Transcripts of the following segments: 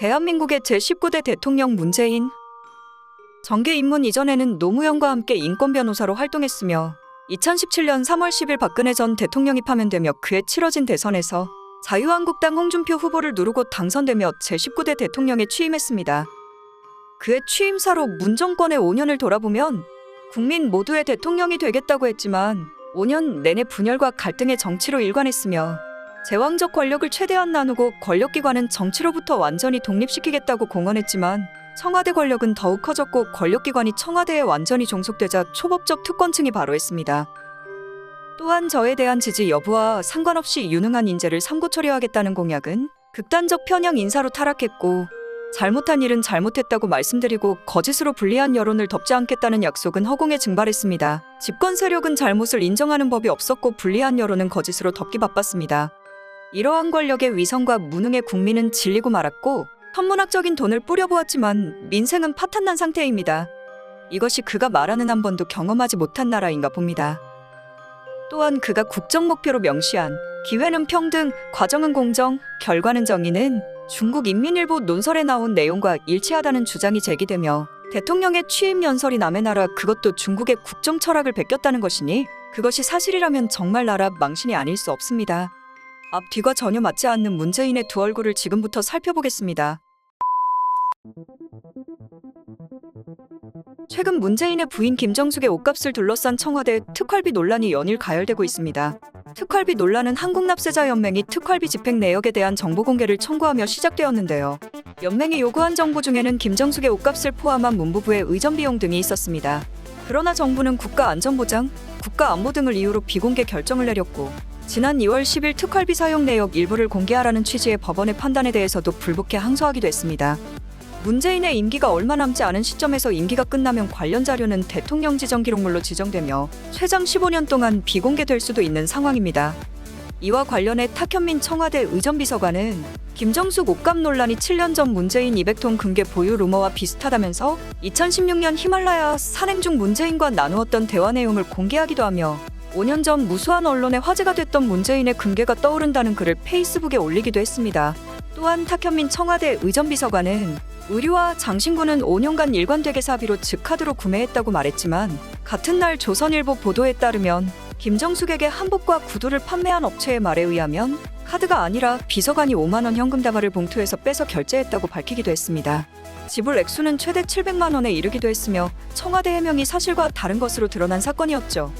대한민국의 제19대 대통령 문재인. 정계 입문 이전에는 노무현과 함께 인권 변호사로 활동했으며 2017년 3월 10일 박근혜 전 대통령이 파면되며 그해 치러진 대선에서 자유한국당 홍준표 후보를 누르고 당선되며 제19대 대통령에 취임했습니다. 그의 취임사로 문 정권의 5년을 돌아보면 국민 모두의 대통령이 되겠다고 했지만 5년 내내 분열과 갈등의 정치로 일관했으며 제왕적 권력을 최대한 나누고 권력기관은 정치로부터 완전히 독립시키겠다고 공언했지만 청와대 권력은 더욱 커졌고 권력기관이 청와대에 완전히 종속되자 초법적 특권층이 바로했습니다. 또한 저에 대한 지지 여부와 상관없이 유능한 인재를 삼고 처리하겠다는 공약은 극단적 편향 인사로 타락했고 잘못한 일은 잘못했다고 말씀드리고 거짓으로 불리한 여론을 덮지 않겠다는 약속은 허공에 증발했습니다. 집권 세력은 잘못을 인정하는 법이 없었고 불리한 여론은 거짓으로 덮기 바빴습니다. 이러한 권력의 위선과 무능의 국민은 질리고 말았고 천문학적인 돈을 뿌려보았지만 민생은 파탄난 상태입니다. 이것이 그가 말하는 한 번도 경험하지 못한 나라인가 봅니다. 또한 그가 국정 목표로 명시한 기회는 평등, 과정은 공정, 결과는 정의는 중국 인민일보 논설에 나온 내용과 일치하다는 주장이 제기되며 대통령의 취임 연설이 남의 나라 그것도 중국의 국정 철학을 베꼈다는 것이니 그것이 사실이라면 정말 나라 망신이 아닐 수 없습니다. 앞뒤가 전혀 맞지 않는 문재인의 두 얼굴을 지금부터 살펴보겠습니다. 최근 문재인의 부인 김정숙의 옷값을 둘러싼 청와대 특활비 논란이 연일 가열되고 있습니다. 특활비 논란은 한국납세자연맹이 특활비 집행 내역에 대한 정보 공개를 청구하며 시작되었는데요. 연맹이 요구한 정보 중에는 김정숙의 옷값을 포함한 문부부의 의전 비용 등이 있었습니다. 그러나 정부는 국가안전보장, 국가안보 등을 이유로 비공개 결정을 내렸고 지난 2월 10일 특활비 사용 내역 일부를 공개하라는 취지의 법원의 판단에 대해서도 불복해 항소하기도 했습니다. 문재인의 임기가 얼마 남지 않은 시점에서 임기가 끝나면 관련 자료는 대통령 지정 기록물로 지정되며 최장 15년 동안 비공개될 수도 있는 상황입니다. 이와 관련해 탁현민 청와대 의전비서관은 김정숙 옷값 논란이 7년 전 문재인 200톤 금괴 보유 루머와 비슷하다면서 2016년 히말라야 산행 중 문재인과 나누었던 대화 내용을 공개하기도 하며 5년 전 무수한 언론에 화제가 됐던 문재인의 금괴가 떠오른다는 글을 페이스북에 올리기도 했습니다. 또한 탁현민 청와대 의전비서관은 의류와 장신구는 5년간 일관되게 사비로 즉카드로 구매했다고 말했지만 같은 날 조선일보 보도에 따르면 김정숙에게 한복과 구두를 판매한 업체의 말에 의하면 카드가 아니라 비서관이 5만 원 현금 다발을 봉투에서 빼서 결제했다고 밝히기도 했습니다. 지불 액수는 최대 700만 원에 이르기도 했으며 청와대 해명이 사실과 다른 것으로 드러난 사건이었죠.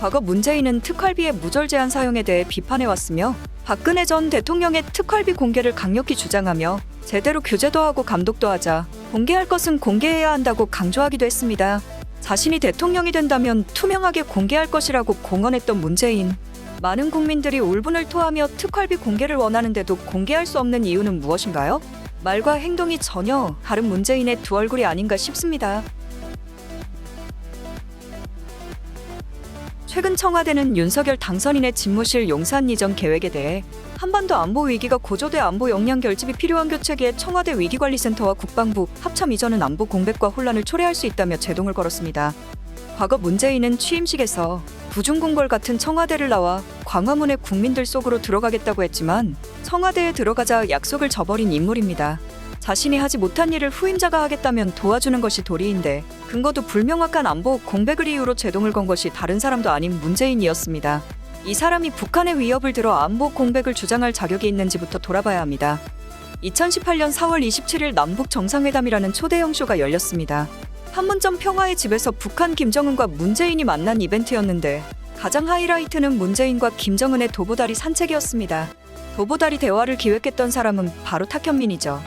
과거 문재인은 특활비의 무절 제한 사용에 대해 비판해왔으며 박근혜 전 대통령의 특활비 공개를 강력히 주장하며 제대로 규제도 하고 감독도 하자 공개할 것은 공개해야 한다고 강조하기도 했습니다. 자신이 대통령이 된다면 투명하게 공개할 것이라고 공언했던 문재인. 많은 국민들이 울분을 토하며 특활비 공개를 원하는데도 공개할 수 없는 이유는 무엇인가요? 말과 행동이 전혀 다른 문재인의 두 얼굴이 아닌가 싶습니다. 최근 청와대는 윤석열 당선인의 집무실 용산 이전 계획에 대해 한반도 안보 위기가 고조돼 안보 역량 결집이 필요한 교체기에 청와대 위기관리센터와 국방부 합참 이전은 안보 공백과 혼란을 초래할 수 있다며 제동을 걸었습니다. 과거 문재인은 취임식에서 부중궁궐 같은 청와대를 나와 광화문의 국민들 속으로 들어가겠다고 했지만 청와대에 들어가자 약속을 저버린 인물입니다. 자신이 하지 못한 일을 후임자가 하겠다면 도와주는 것이 도리인데 근거도 불명확한 안보 공백을 이유로 제동을 건 것이 다른 사람도 아닌 문재인이었습니다. 이 사람이 북한의 위협을 들어 안보 공백을 주장할 자격이 있는지부터 돌아봐야 합니다. 2018년 4월 27일 남북 정상회담이라는 초대형 쇼가 열렸습니다. 판문점 평화의 집에서 북한 김정은과 문재인이 만난 이벤트였는데 가장 하이라이트는 문재인과 김정은의 도보다리 산책이었습니다. 도보다리 대화를 기획했던 사람은 바로 탁현민이죠.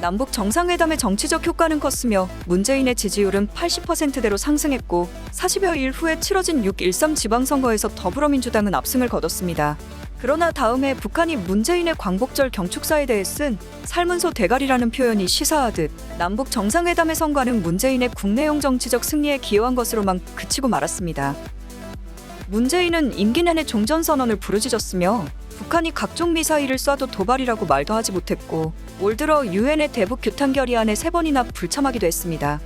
남북 정상회담의 정치적 효과는 컸으며 문재인의 지지율은 80%대로 상승했고 40여 일 후에 치러진 6.13 지방선거에서 더불어민주당은 압승을 거뒀습니다. 그러나 다음해 북한이 문재인의 광복절 경축사에 대해 쓴 살문소 대가리라는 표현이 시사하듯 남북 정상회담의 성과는 문재인의 국내용 정치적 승리에 기여한 것으로만 그치고 말았습니다. 문재인은 임기 내내 종전선언을 부르짖었으며 북한이 각종 미사일을 쏴도 도발이라고 말도 하지 못했고 올 들어 유엔의 대북 규탄 결의안에 세 번이나 불참하기도 했습니다.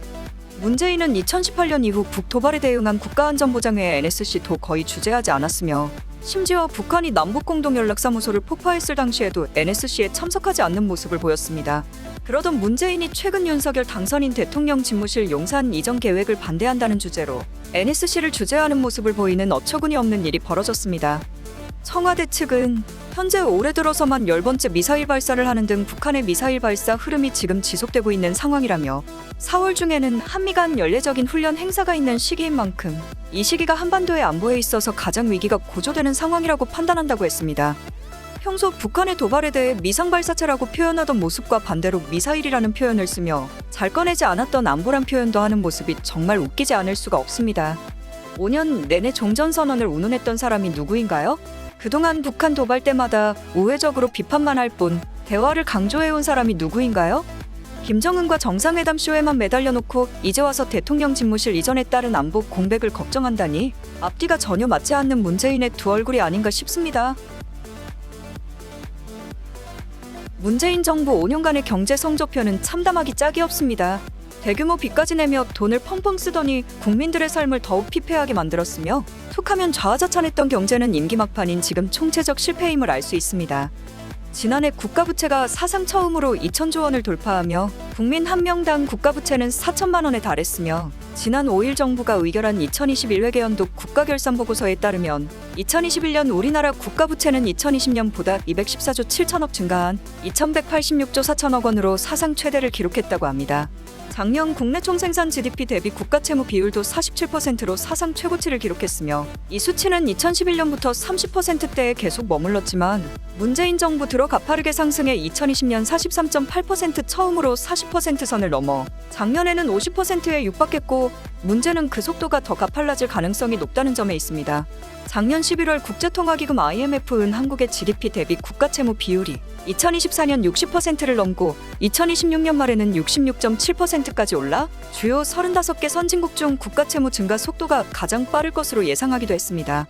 문재인은 2018년 이후 북도발에 대응한 국가안전보장회 NSC도 거의 주재하지 않았으며 심지어 북한이 남북공동연락사무소를 폭파했을 당시에도 NSC에 참석하지 않는 모습을 보였습니다. 그러던 문재인이 최근 윤석열 당선인 대통령 집무실 용산 이전 계획을 반대한다는 주제로 NSC를 주재하는 모습을 보이는 어처구니 없는 일이 벌어졌습니다. 청와대 측은 현재 올해 들어서만 10번째 미사일 발사를 하는 등 북한의 미사일 발사 흐름이 지금 지속되고 있는 상황이라며 4월 중에는 한미 간 연례적인 훈련 행사가 있는 시기인 만큼 이 시기가 한반도의 안보에 있어서 가장 위기가 고조되는 상황이라고 판단한다고 했습니다. 평소 북한의 도발에 대해 미상 발사체라고 표현하던 모습과 반대로 미사일이라는 표현을 쓰며 잘 꺼내지 않았던 안보란 표현도 하는 모습이 정말 웃기지 않을 수가 없습니다. 5년 내내 종전선언을 운운했던 사람이 누구인가요? 그동안 북한 도발 때마다 우회적으로 비판만 할 뿐 대화를 강조해온 사람이 누구인가요? 김정은과 정상회담 쇼에만 매달려 놓고 이제 와서 대통령 집무실 이전에 따른 안보 공백을 걱정한다니 앞뒤가 전혀 맞지 않는 문재인의 두 얼굴이 아닌가 싶습니다. 문재인 정부 5년간의 경제 성적표는 참담하기 짝이 없습니다. 대규모 빚까지 내며 돈을 펑펑 쓰더니 국민들의 삶을 더욱 피폐하게 만들었으며 툭하면 좌와자찬했던 경제는 임기 막판인 지금 총체적 실패임을 알 수 있습니다. 지난해 국가부채가 사상 처음으로 2천조 원을 돌파하며 국민 한 명당 국가부채는 4천만 원에 달했으며 지난 5일 정부가 의결한 2021회계연도 국가결산보고서에 따르면 2021년 우리나라 국가부채는 2020년보다 214조 7천억 증가한 2186조 4천억 원으로 사상 최대를 기록했다고 합니다. 작년 국내 총생산 GDP 대비 국가 채무 비율도 47%로 사상 최고치를 기록했으며 이 수치는 2011년부터 30%대에 계속 머물렀지만 문재인 정부 들어 가파르게 상승해 2020년 43.8% 처음으로 40% 선을 넘어 작년에는 50%에 육박했고 문제는 그 속도가 더 가팔라질 가능성이 높다는 점에 있습니다. 작년 11월 국제통화기금 IMF은 한국의 GDP 대비 국가채무 비율이 2024년 60%를 넘고 2026년 말에는 66.7%까지 올라 주요 35개 선진국 중 국가채무 증가 속도가 가장 빠를 것으로 예상하기도 했습니다.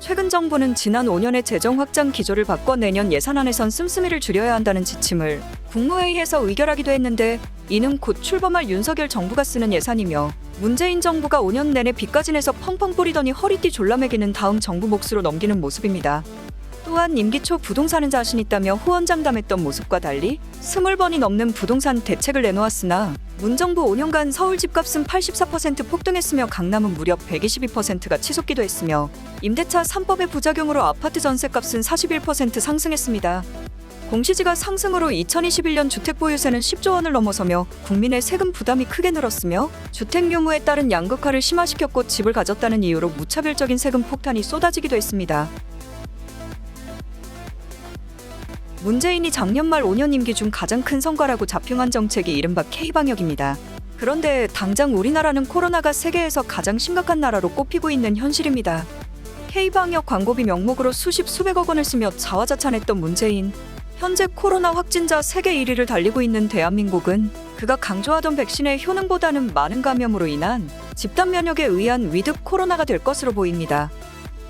최근 정부는 지난 5년의 재정 확장 기조를 바꿔 내년 예산안에선 씀씀이를 줄여야 한다는 지침을 국무회의에서 의결하기도 했는데 이는 곧 출범할 윤석열 정부가 쓰는 예산이며 문재인 정부가 5년 내내 빚까지 내서 펑펑 뿌리더니 허리띠 졸라매기는 다음 정부 몫으로 넘기는 모습입니다. 또한 임기 초 부동산은 자신 있다며 후원장담했던 모습과 달리 스물 번이 넘는 부동산 대책을 내놓았으나 문정부 5년간 서울 집값은 84% 폭등했으며 강남은 무려 122%가 치솟기도 했으며 임대차 3법의 부작용으로 아파트 전세값은 41% 상승했습니다. 공시지가 상승으로 2021년 주택 보유세는 10조 원을 넘어서며 국민의 세금 부담이 크게 늘었으며 주택 유무에 따른 양극화를 심화시켰고 집을 가졌다는 이유로 무차별적인 세금 폭탄이 쏟아지기도 했습니다. 문재인이 작년 말 5년 임기 중 가장 큰 성과라고 자평한 정책이 이른바 K방역입니다. 그런데 당장 우리나라는 코로나가 세계에서 가장 심각한 나라로 꼽히고 있는 현실입니다. K방역 광고비 명목으로 수십 수백억 원을 쓰며 자화자찬했던 문재인. 현재 코로나 확진자 세계 1위를 달리고 있는 대한민국은 그가 강조하던 백신의 효능보다는 많은 감염으로 인한 집단 면역에 의한 위드 코로나가 될 것으로 보입니다.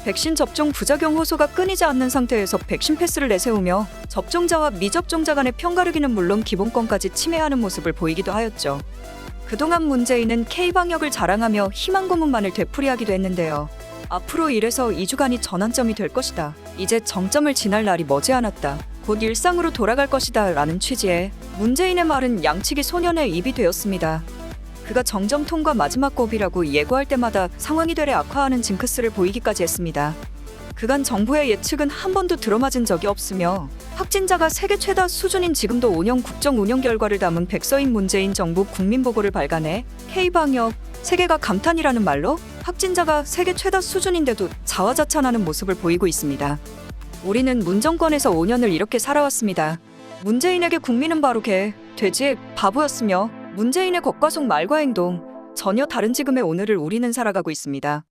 백신 접종 부작용 호소가 끊이지 않는 상태에서 백신 패스를 내세우며 접종자와 미접종자 간의 편가르기는 물론 기본권까지 침해하는 모습을 보이기도 하였죠. 그동안 문재인은 K방역을 자랑하며 희망 고문만을 되풀이하기도 했는데요. 앞으로 이래서 2주간이 전환점이 될 것이다. 이제 정점을 지날 날이 머지않았다. 곧 일상으로 돌아갈 것이다. 라는 취지의 문재인의 말은 양치기 소년의 입이 되었습니다. 그가 정점 통과 마지막 고비라고 예고할 때마다 상황이 되레 악화하는 징크스를 보이기까지 했습니다. 그간 정부의 예측은 한 번도 들어맞은 적이 없으며 확진자가 세계 최다 수준인 지금도 5년 국정 운영 결과를 담은 백서인 문재인 정부 국민보고를 발간해 K방역 세계가 감탄이라는 말로 확진자가 세계 최다 수준인데도 자화자찬하는 모습을 보이고 있습니다. 우리는 문정권에서 5년을 이렇게 살아왔습니다. 문재인에게 국민은 바로 개, 돼지, 바보였으며 문재인의 겉과 속 말과 행동 전혀 다른 지금의 오늘을 우리는 살아가고 있습니다.